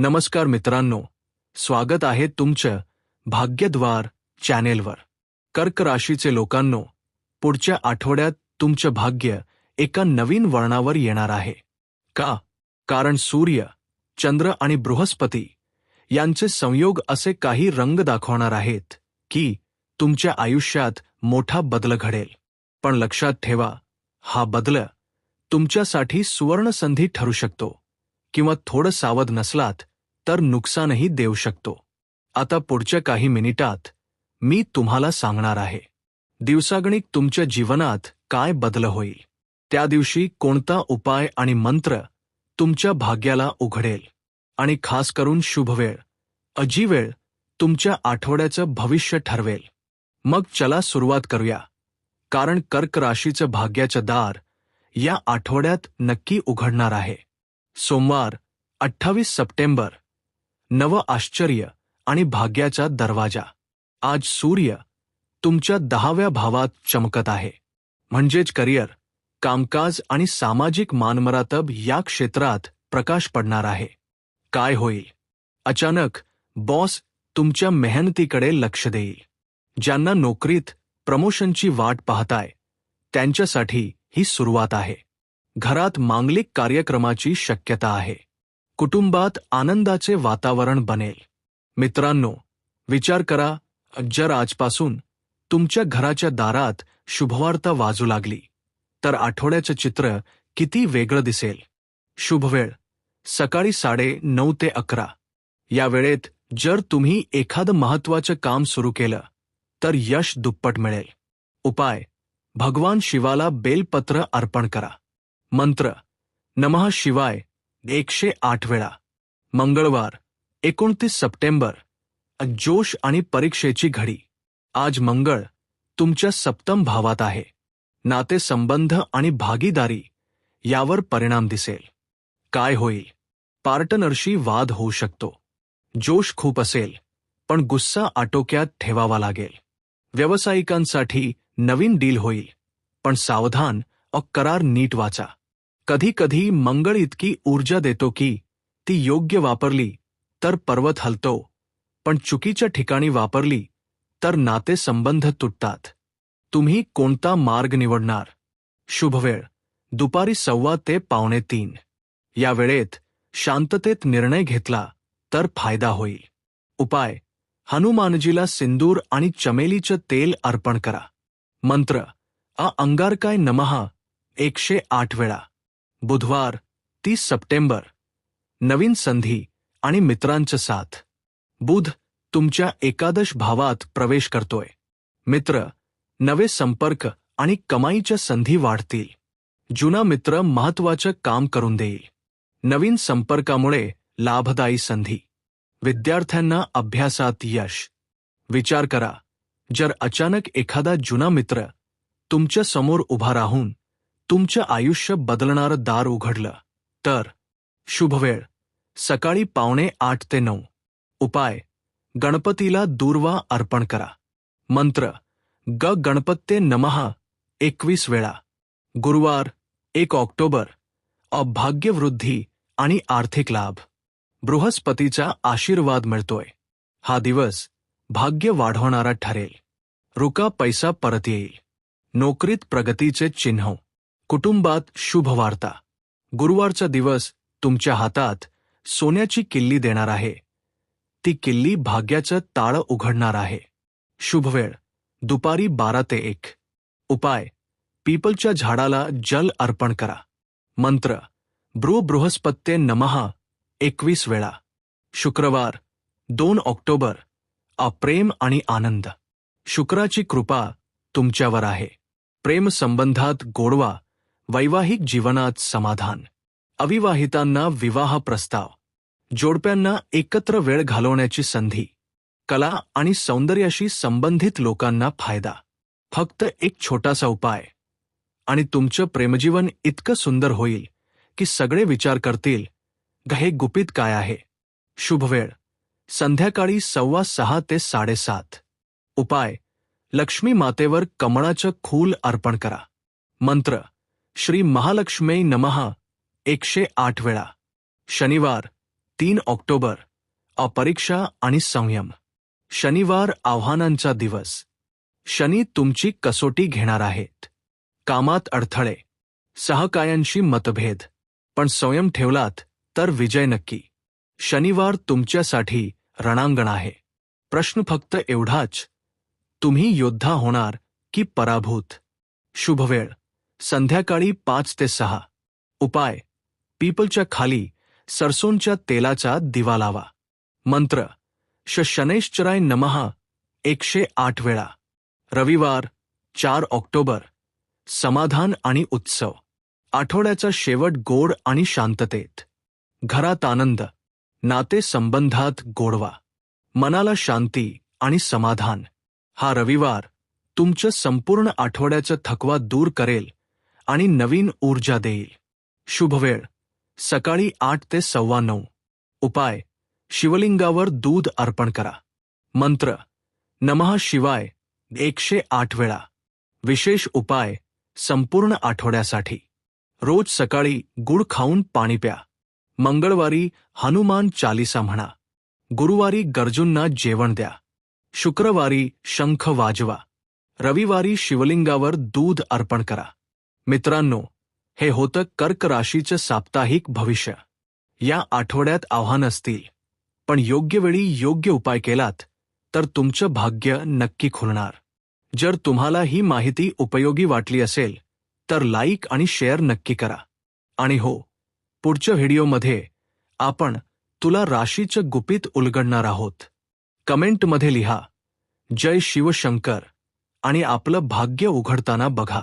नमस्कार मित्रांनो. स्वागत आहे तुमचं भाग्यद्वार चॅनेलवर. कर्क राशीचे लोकांनो पुढच्या आठवड्यात तुमचं भाग्य एका नवीन वळणावर येणार आहे. का? कारण सूर्य चंद्र आणि बृहस्पती यांचे संयोग असे काही रंग दाखवणार आहेत की तुमच्या आयुष्यात मोठा बदल घडेल. पण लक्षात ठेवा हा बदल तुमच्यासाठी सुवर्णसंधी ठरू शकतो किंवा थोडं सावध नसलात तर नुकसानही देऊ शकतो. आता पुढच्या काही मिनिटात मी तुम्हाला सांगणार आहे. दिवसागणिक तुमच्या जीवनात काय बदल होईल? त्या दिवशी कोणता उपाय आणि मंत्र तुमच्या भाग्याला उघडेल? आणि खास करून शुभवेळ. अजीवेळ तुमच्या आठवड्याचं भविष्य ठरवेल. मग चला सुरुवात करूया. कारण कर्क राशीचं भाग्याचं दार या आठवड्यात नक्की उघडणार आहे. सोमवार अठ्ठावीस सप्टेंबर. नव आश्चर्य आणि भाग्याचा दरवाज़ा. आज सूर्य तुमच्या दहाव्या भावात चमकत आहे. म्हणजेच करिअर, कामकाज आणि सामाजिक मानमरातब या क्षेत्रात प्रकाश पडणार आहे. काय होईल? अचानक बॉस तुमच्या मेहनतीकडे लक्ष देईल. ज्यांना नोकरीत, प्रमोशनची वाट पाहताय, त्यांच्यासाठी ही सुरुवात आहे. घरात मांगलिक कार्यक्रमाची शक्यता आहे. कुटुंबात आनंदाचे वातावरण बनेल. मित्रांनो विचार करा जर आजपासून तुमच्या घराच्या दारात शुभवार्ता वाजू लागली तर आठवड्याचं चित्र किती वेगळं दिसेल. शुभवेळ सकाळी साडे नऊ ते अकरा. या वेळेत जर तुम्ही एखादं महत्वाचं काम सुरू केलं तर यश दुप्पट मिळेल. उपाय भगवान शिवाला बेलपत्र अर्पण करा. मंत्र नमः शिवाय एकशे आठ वेळा. मंगळवार, एकोणतीस सप्टेंबर, जोश आणि परीक्षेची घडी. आज मंगळ, तुमच्या सप्तम भावात आहे. नातेसंबंध आणि भागीदारी यावर परिणाम दिसेल. काय होईल? पार्टनरशी वाद होऊ शकतो. जोश खूप असेल, पण गुस्सा आटोक्यात ठेवावा लागेल. व्यावसायिकांसाठी नवीन डील होईल, पण सावधान अ करार नीट वाचा. कधी कधी मंगळ इतकी ऊर्जा देतो की ती योग्य वापरली तर पर्वत हलतो. पण चुकीच्या ठिकाणी वापरली तर नातेसंबंध तुटतात. तुम्ही कोणता मार्ग निवडणार? शुभवेळ. दुपारी सव्वा ते पावणे तीन. या वेळेत शांततेत निर्णय घेतला तर फायदा होईल. उपाय. हनुमानजीला सिंदूर आणि चमेलीचं तेल अर्पण करा. मंत्र. अ अंगारकाय नमहा एकशे आठ वेळा. बुधवार तीस सप्टेंबर. नवीन संधी आणि मित्रांचं साथ. बुध तुमच्या एकादश भावात प्रवेश करतोय. मित्र नवे संपर्क आणि कमाईच्या संधी वाढतील. जुना मित्र महत्वाचं काम करून देईल. नवीन संपर्कामुळे लाभदायी संधी. विद्यार्थ्यांना अभ्यासात यश. विचार करा जर अचानक एखादा जुना मित्र तुमच्यासमोर उभा राहून तुमचं आयुष्य बदलणारं दार उघडलं. तर शुभवेळ सकाळी पावणे आठ ते नऊ. उपाय. गणपतीला दूर्वा अर्पण करा. मंत्र. ग गणपत्ये नमहा एकवीस वेळा. गुरुवार एक ऑक्टोबर. अभाग्यवृद्धी आणि आर्थिक लाभ. बृहस्पतीचा आशीर्वाद मिळतोय. हा दिवस भाग्य वाढवणारा ठरेल. रुका पैसा परत येईल. नोकरीत प्रगतीचे चिन्ह. कुटुंबात शुभवार्ता. गुरुवारचा दिवस तुमच्या हातात सोन्याची किल्ली देणार आहे. ती किल्ली भाग्याचं ताळ उघडणार आहे. शुभवेळ. दुपारी बारा ते एक. उपाय. पीपलच्या झाडाला जल अर्पण करा. मंत्र. ब्रू बृहस्पत्ये नमहा एकवीस वेळा. शुक्रवार. दोन ऑक्टोबर. अप्रेम आणि आनंद. शुक्राची कृपा तुमच्यावर आहे. प्रेम संबंधात गोडवा. वैवाहिक जीवनात समाधान. अविवाहितांना विवाह प्रस्ताव. जोडप्यांना एकत्र वेळ घालवण्याची संधी. कला आणि सौंदर्याशी संबंधित लोकांना फायदा. फक्त एक छोटासा उपाय. आणि तुमचं प्रेमजीवन इतकं सुंदर होईल की सगळे विचार करतील ग हे गुपित काय आहे? शुभवेळ संध्याकाळी सव्वा सहा ते साडेसात. उपाय. लक्ष्मी मातेवर कमळाचं खूल अर्पण करा. मंत्र. श्री महालक्ष्मी नमहा एकशे आठ वेळा. शनिवार तीन ऑक्टोबर. अपरीक्षा आणि संयम. शनिवार आव्हानांचा दिवस. शनी तुमची कसोटी घेणार आहेत. कामात अडथळे. सहकायांशी मतभेद. पण संयम ठेवलात तर विजय नक्की. शनिवार तुमच्यासाठी रणांगण आहे. प्रश्न फक्त एवढाच. तुम्ही योद्धा होणार की पराभूत? शुभवेळ. संध्याकाळी पाच ते सहा. उपाय. पीपलच्या खाली सरसोंच्या तेलाचा दिवा लावा. मंत्र. श शनैश्चराय नमः एकशे आठ वेळा. रविवार चार ऑक्टोबर. समाधान आणि उत्सव. आठवड्याचा शेवट गोड आणि शांततेत. घरात आनंद. नाते संबंधात गोडवा. मनाला शांती आणि समाधान. हा रविवार तुमचं संपूर्ण आठवड्याचा थकवा दूर करेल. आणि नवीन ऊर्जा देईल. शुभवेळ सकाळी आठ ते सव्वा नऊ. उपाय. शिवलिंगावर दूध अर्पण करा. मंत्र. नमः शिवाय. एकशे आठ वेळा. विशेष उपाय. संपूर्ण आठवड्यासाठी. रोज सकाळी गुळ खाऊन पाणी प्या. मंगळवारी हनुमान चालिसा म्हणा. गुरुवारी गरजूंना जेवण द्या. शुक्रवारी शंख वाजवा. रविवारी शिवलिंगावर दूध अर्पण करा. मित्रांनो हे होतं कर्क राशीचं साप्ताहिक भविष्य. या आठवड्यात आव्हान असतील. पण योग्य वेळी योग्य उपाय केलात तर तुमचं भाग्य नक्की खुलणार. जर तुम्हाला ही माहिती उपयोगी वाटली असेल तर लाईक आणि शेअर नक्की करा. आणि हो पुढच्या व्हिडिओमध्ये आपण तुला राशीचं गुपित उलगडणार आहोत. कमेंटमध्ये लिहा जय शिवशंकर आणि आपलं भाग्य उघडताना बघा.